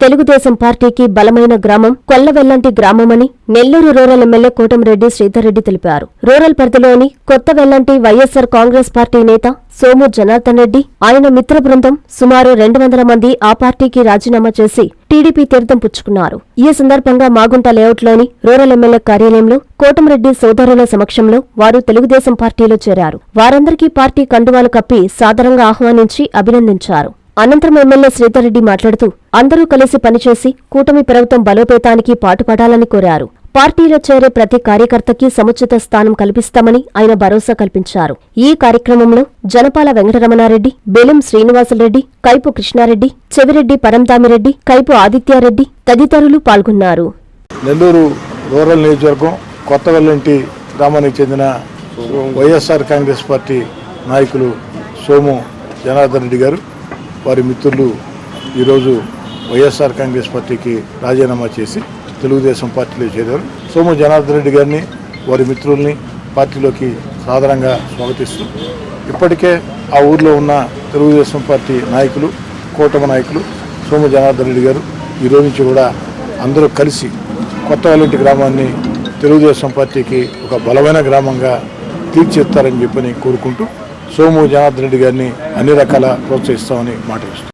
తెలుగుదేశం పార్టీకి బలమైన గ్రామం కొల్లవెల్లంటి గ్రామమని నెల్లూరు రూరల్ ఎమ్మెల్యే కోటమిరెడ్డి శ్రీధర్రెడ్డి తెలిపారు. రూరల్ పరిధిలోని కొత్త వెల్లంటి వైఎస్సార్ కాంగ్రెస్ పార్టీ నేత సోము జనార్దన్ రెడ్డి ఆయన మిత్ర బృందం సుమారు రెండు వందల మంది ఆ పార్టీకి రాజీనామా చేసి టీడీపీ తీర్థం పుచ్చుకున్నారు. ఈ సందర్భంగా మాగుంట లేఅవుట్లోని రూరల్ ఎమ్మెల్యే కార్యాలయంలో కోటమిరెడ్డి సోదరుల సమక్షంలో వారు తెలుగుదేశం పార్టీలో చేరారు. వారందరికీ పార్టీ కండువాలు కప్పి సాదరంగా ఆహ్వానించి అభినందించారు. అనంతరం ఎమ్మెల్యే శ్రీధర్రెడ్డి మాట్లాడుతూ అందరూ కలిసి పనిచేసి కూటమి ప్రభుత్వం బలోపేతానికి పాటుపడాలని కోరారు. పార్టీలో చేరే ప్రతి కార్యకర్తకి సముచిత స్థానం కల్పిస్తామని ఆయన భరోసా కల్పించారు. ఈ కార్యక్రమంలో జనపాల వెంకటరమణారెడ్డి బెలుం శ్రీనివాసరెడ్డి కైపు కృష్ణారెడ్డి చెవిరెడ్డి పరంతామిరెడ్డి కైపు ఆదిత్యారెడ్డి తదితరులు పాల్గొన్నారు. నెల్లూరు రూరల్ నియోజకవర్గం కొత్తవెల్లంటి గ్రామానికి చెందిన వైఎస్ఆర్ కాంగ్రెస్ పార్టీ నాయకులు సోము జనార్దన్ రెడ్డి గారు. వారి మిత్రులు ఈరోజు వైఎస్ఆర్ కాంగ్రెస్ పార్టీకి రాజీనామా చేసి తెలుగుదేశం పార్టీలో చేరారు. సోము జనార్దన్ రెడ్డి గారిని వారి మిత్రుల్ని పార్టీలోకి సాధారణంగా స్వాగతిస్తూ ఇప్పటికే ఆ ఊర్లో ఉన్న తెలుగుదేశం పార్టీ నాయకులు కూటమి నాయకులు సోము జనార్దన్ రెడ్డి గారు ఈ రోజు నుంచి కూడా అందరూ కలిసి కొత్త వాలింటి గ్రామాన్ని తెలుగుదేశం పార్టీకి ఒక బలమైన గ్రామంగా తీర్చిస్తారని చెప్పని కోరుకుంటూ సోము జనార్దన్ రెడ్డి గారిని అన్ని రకాల ప్రోత్సహిస్తామని మాట